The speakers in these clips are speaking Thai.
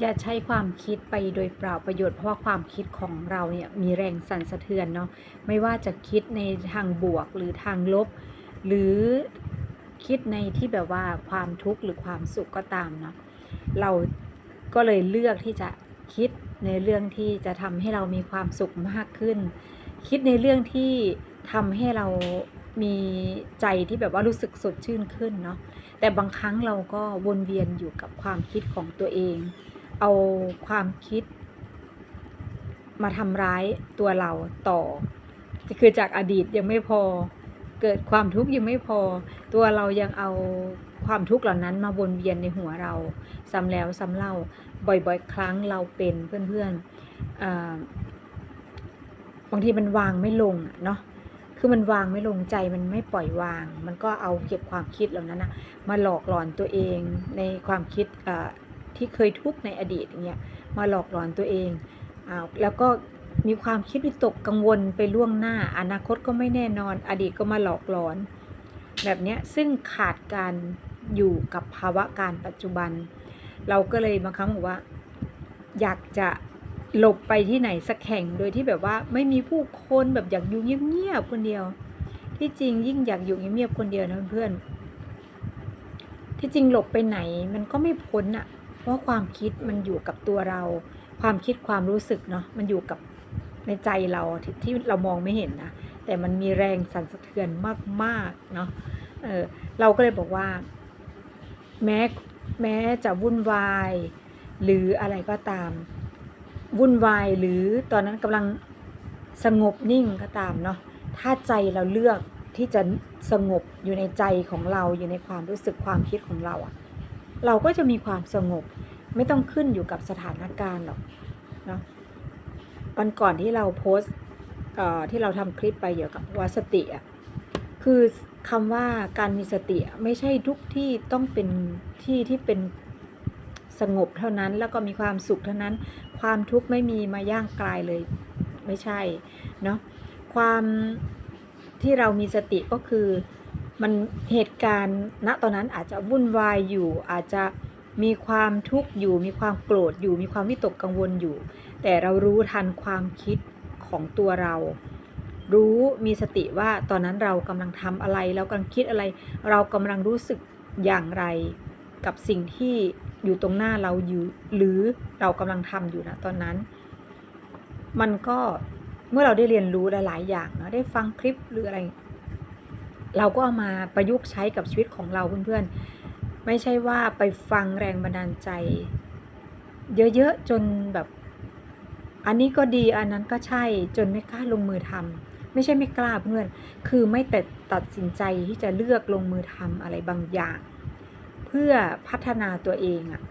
อย่าใช้ความคิดไปโดยเปล่าประโยชน์เพราะว่าความคิดของเราเนี่ยมีแรงสั่นสะเทือนเนาะไม่ว่าจะคิดในทางบวกหรือทางลบ หรือคิดในที่แบบว่าความทุกข์หรือความสุขก็ตามเนาะเราก็เลยเลือกที่จะคิดในเรื่องที่จะทำให้เรามีความสุขมากขึ้น คิดในเรื่องที่ทำให้เรามีใจที่แบบว่ารู้สึกสดชื่นขึ้นเนาะแต่บางครั้งเราก็วนเวียนอยู่กับความคิดของตัวเอง เอาความคิด มาทำร้ายตัวเราต่อ คือจากอดีตยังไม่พอ เกิดความทุกข์ยังไม่พอ ตัวเรายังเอาความทุกข์เหล่านั้นมาวนเวียนในหัวเราซ้ำแล้วซ้ำเล่าบ่อยๆ ครั้งเราเป็นเพื่อนๆบางทีมันวางไม่ลงเนาะคือมันวางไม่ลงใจมันไม่ปล่อยวาง มันก็เอาเก็บความคิดเหล่านั้นนะมาหลอกหลอนตัวเองในความคิดอ่า ที่เคยทุกข์ในอดีตอย่างเงี้ยมาหลอกหลอนตัวเองอ่าแล้วก็มีความคิดวิตกกังวลไปล่วงหน้า อนาคตก็ไม่แน่นอน อดีตก็มาหลอกหลอน แบบเนี้ยซึ่งขาดการอยู่กับภาวะการปัจจุบัน เราก็เลยบางครั้งบอกว่า อยากจะหลบไปที่ไหนสักแห่งโดยที่แบบว่าไม่มีผู้คนแบบอยากอยู่เงียบๆคนเดียว ที่จริงยิ่งอยากอยู่เงียบๆคนเดียวนะเพื่อนๆที่จริงหลบไปไหนมันก็ไม่พ้นอะ ราะความคิดมันอยู่กับตัวเรา ความคิดความรู้สึกเนาะมันอยู่กับในใจเราที่ที่เรามองไม่เห็นนะแต่มันมีแรงสั่นสะเทือนมากๆเนาะเออเราก็เลยบอกว่า แม้แม้จะวุ่นวาย หรืออะไรก็ตาม วุ่นวายหรือตอนนั้นกำลังสงบนิ่งก็ตามเนาะถ้าใจเราเลือกที่จะสงบอยู่ในใจของเราอยู่ในความรู้สึกความคิดของเราอะ เราก็จะมีความสงบ ไม่ต้องขึ้นอยู่กับสถานการณ์หรอกเนาะวันก่อนที่เราโพสต์ที่เราทำคลิปไปเกี่ยวกับว่าสติอะคือคำว่าการมีสติไม่ใช่ทุกที่ต้องเป็นที่ที่เป็นสงบเท่านั้นแล้วก็มีความสุขเท่านั้น ความทุกข์ไม่มีมาย่างกลายเลยไม่ใช่เนาะความที่เรามีสติก็คือ มันเหตุการณ์ณตอนนั้นอาจจะวุ่นวายอยู่ อาจจะมีความทุกข์อยู่ มีความโกรธอยู่ มีความวิตกกังวลอยู่ แต่เรารู้ทันความคิดของตัวเรา รู้มีสติว่าตอนนั้นเรากำลังทำอะไรเรากำลังคิดอะไร เรากำลังรู้สึกอย่างไรกับสิ่งที่อยู่ตรงหน้าเราอยู่หรือเรากำลังทำอยู่นะตอนนั้น มันก็เมื่อเราได้เรียนรู้หลาย ๆ อย่างเนาะได้ฟังคลิปหรืออะไร เราก็เอามาประยุกต์ใช้กับชีวิตของเราเพื่อนๆ ไม่ใช่ว่าไปฟังแรงบันดาลใจ เยอะๆจนแบบ อันนี้ก็ดีอันนั้นก็ใช่จนไม่กล้าลงมือทำไม่ใช่ไม่กล้าเพื่อน คือไม่แต่ตัดสินใจที่จะเลือกลงมือทำอะไรบางอย่าง เพื่อพัฒนาตัวเองอะ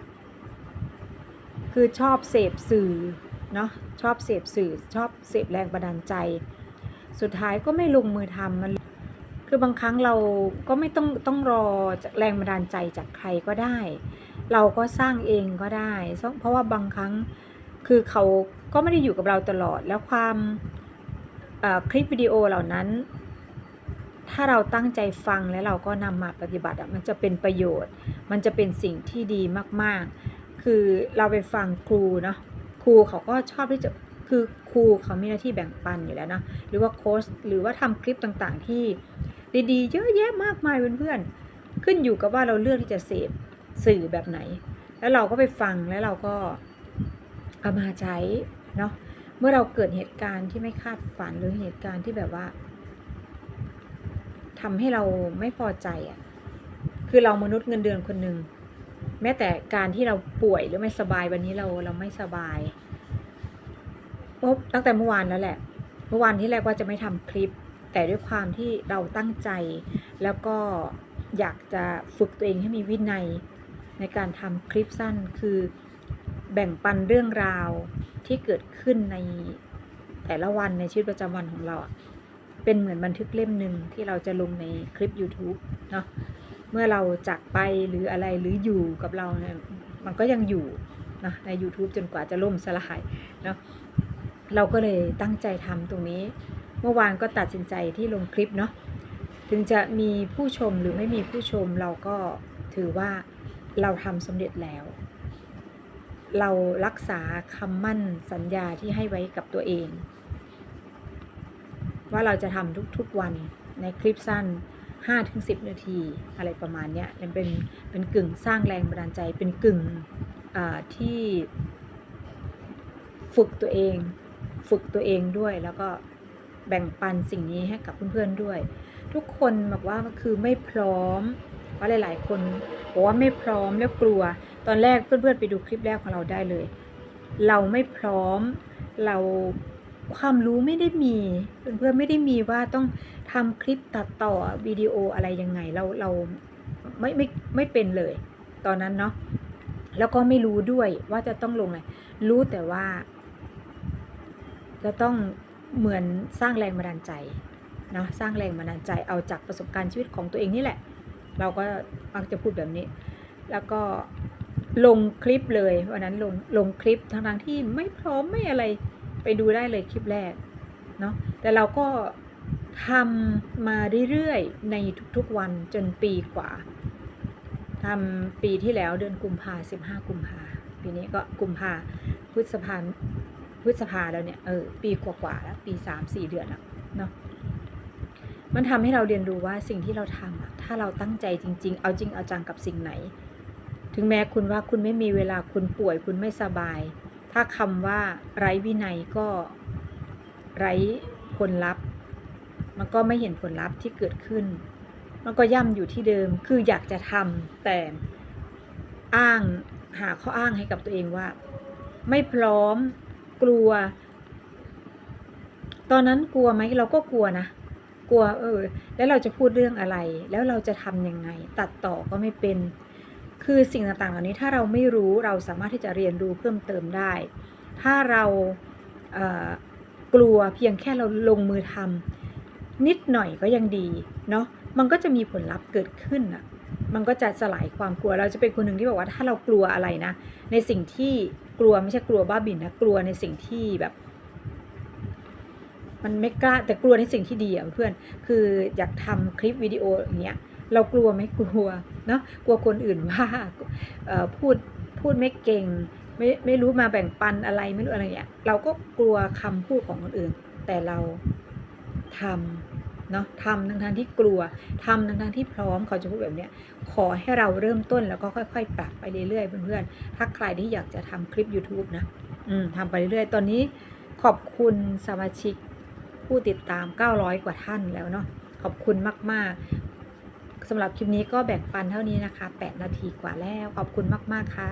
คือชอบเสพสื่อเนาะชอบเสพสื่อชอบเสพแรงบันดาลใจ สุดท้ายก็ไม่ลงมือทำมัน คือบางครั้งเราก็ไม่ต้องต้องรอจากแรงบันดาลใจจากใครก็ได้ เราก็สร้างเองก็ได้ เพราะว่าบางครั้งคือเขาก็ไม่ได้อยู่กับเราตลอด แล้วความคลิปวิดีโอเหล่านั้น ถ้าเราตั้งใจฟังแล้วเราก็นำมาปฏิบัติมันจะเป็นประโยชน์ มันจะเป็นสิ่งที่ดีมากๆ คือเราไปฟังครูเนาะครูเขาก็ชอบที่จะคือครูเขามีหน้าที่แบ่งปันอยู่แล้วนะหรือว่าโค้ชหรือว่าทำคลิปต่างๆ ที่ ดีๆเยอะแยะมากมายเพื่อนๆขึ้นอยู่กับว่าเราเลือกที่จะเสพสื่อแบบไหน แล้วเราก็ไปฟังแล้วเราก็เอามาใช้เนาะเมื่อเราเกิดเหตุการณ์ที่ไม่คาดฝันหรือเหตุการณ์ที่แบบว่าทำให้เราไม่พอใจอะ่ะคือเรามนุษย์เงินเดือนคนหนึ่งแม้แต่การที่เราป่วยหรือไม่สบายวันนี้เราเราไม่สบายพราะตั้งแต่เมื่อวานแล้วแหละ เมื่อวานที่แรกว่าจะไม่ทำคลิป แต่ด้วยความที่เราตั้งใจ แล้วก็อยากจะฝึกตัวเองให้มีวินัยในการทำคลิปสั้นคือแบ่งปันเรื่องราวที่เกิดขึ้นในแต่ละวันในชีวิตประจำวันของเรา เป็นเหมือนบันทึกเล่มหนึ่งที่เราจะลงในคลิป YouTube เนาะเมื่อเราจากไปหรืออะไรหรืออยู่กับเราเนี่ยมันก็ยังอยู่นะใน YouTube จนกว่าจะล่มสลายเนาะเราก็เลยตั้งใจทำตรงนี้ มื่อวานก็ตัดสินใจที่ลงคลิปเนาะถึงจะมีผู้ชมหรือไม่มีผู้ชมเราก็ถือว่าเราทำสำเร็จแล้ว เรารักษาคำมั่นสัญญาที่ให้ไว้กับตัวเอง ว่าเราจะทำทุกๆวันในคลิปสั้น 5-10 นาทีอะไรประมาณเนี้ยมันเป็นเป็นกึ่งสร้างแรงบันดาลใจเป็นกึ่งที่ฝึกตัวเอง ฝึกตัวเองด้วยแล้วก็ แบ่งปันสิ่งนี้ให้กับเพื่อนๆด้วย ทุกคนบอกว่าคือไม่พร้อมเพราะหลายๆ คนบอกว่าไม่พร้อมแล้วกลัว ตอนแรกเพื่อนๆไปดูคลิปแรกของเราได้เลย เราไม่พร้อมเราความรู้ไม่ได้มีเพื่อนๆไม่ได้มีว่าต้องทำคลิปตัดต่อวิดีโออะไรยังไงเราเราไม่ไม่ไม่เป็นเลย ตอนนั้นเนาะแล้วก็ไม่รู้ด้วยว่าจะต้องลงอะไรรู้แต่ว่า จะต้อง เหมือนสร้างแรงบันดาลใจเนาะสร้างแรงบันดาลใจเอาจากประสบการณ์ชีวิตของตัวเองนี่แหละ เราก็มักจะพูดแบบนี้ แล้วก็ลงคลิปเลยวันนั้นลงลงคลิปทั้งทที่ไม่พร้อมไม่อะไรไปดูได้เลยคลิปแรกเนาะแต่เราก็ทำมาเรื่อยๆ ในทุกๆวันจนปีกว่าทำปีที่แล้วเดือนกุมภาสิบห้ากุมภาปีนี้ก็กุมภาพฤษภา พฤษภาแล้วเนี่ยเออปีกว่าๆแล้วปีสามสี่เดือนแล้วเนาะมันทำให้เราเรียนรู้ว่าสิ่งที่เราทำอะถ้าเราตั้งใจจริง ๆ เอาจริงเอาจังกับสิ่งไหน ถึงแม้คุณว่าคุณไม่มีเวลาคุณป่วยคุณไม่สบาย ถ้าคำว่าไร้วินัยก็ไร้ผลลัพธ์ มันก็ไม่เห็นผลลัพธ์ที่เกิดขึ้น มันก็ย่ำอยู่ที่เดิมคืออยากจะทำแต่อ้างหาข้ออ้างให้กับตัวเองว่า ไม่พร้อม กลัว ตอนนั้นกลัวไหมเราก็กลัวนะกลัวเออ แล้วเราจะพูดเรื่องอะไร แล้วเราจะทำยังไง ตัดต่อก็ไม่เป็น คือสิ่งต่างๆ เหล่านี้ถ้าเราไม่รู้เราสามารถที่จะเรียนรู้เพิ่มเติมได้ ถ้าเราเกลัวเพียงแค่เราลงมือทำนิดหน่อยก็ยังดีเนาะมันก็จะมีผลลัพธ์เกิดขึ้นอะ มันก็จะสลายความกลัว เราจะเป็นคนหนึ่งที่บอกว่าถ้าเรากลัวอะไรนะ ในสิ่งที่กลัวไม่ใช่กลัวบ้าบิ่นนะ กลัวในสิ่งที่แบบ มันไม่กล้าแต่กลัวในสิ่งที่ดีอะเพื่อน คืออยากทำคลิปวิดีโออย่างเงี้ย เรากลัวไหมกลัวเนาะ กลัวคนอื่นว่าพูดพูดไม่เก่ง ไม่ไม่รู้มาแบ่งปันอะไรไม่รู้อะไรเงี้ย เราก็กลัวคำพูดของคนอื่น แต่เราทำ เนาะทำทั้งทที่กลัวทำทั้งทที่พร้อมเขาจะพูดแบบเนี้ยขอให้เราเริ่มต้นแล้วก็ค่อย ๆ ปรับไปเรื่อยๆเพื่อนๆถ้าใครที่อยากจะทำคลิป YouTube นะอืมทำไปเรื่อยๆ ตอนนี้ขอบคุณสมาชิกผู้ติดตาม 900 กว่าท่านแล้วเนาะขอบคุณมากๆสำหรับคลิปนี้ก็แบ่งปันเท่านี้นะคะ 8 นาทีกว่าแล้ว ขอบคุณมาก ๆ ค่ะ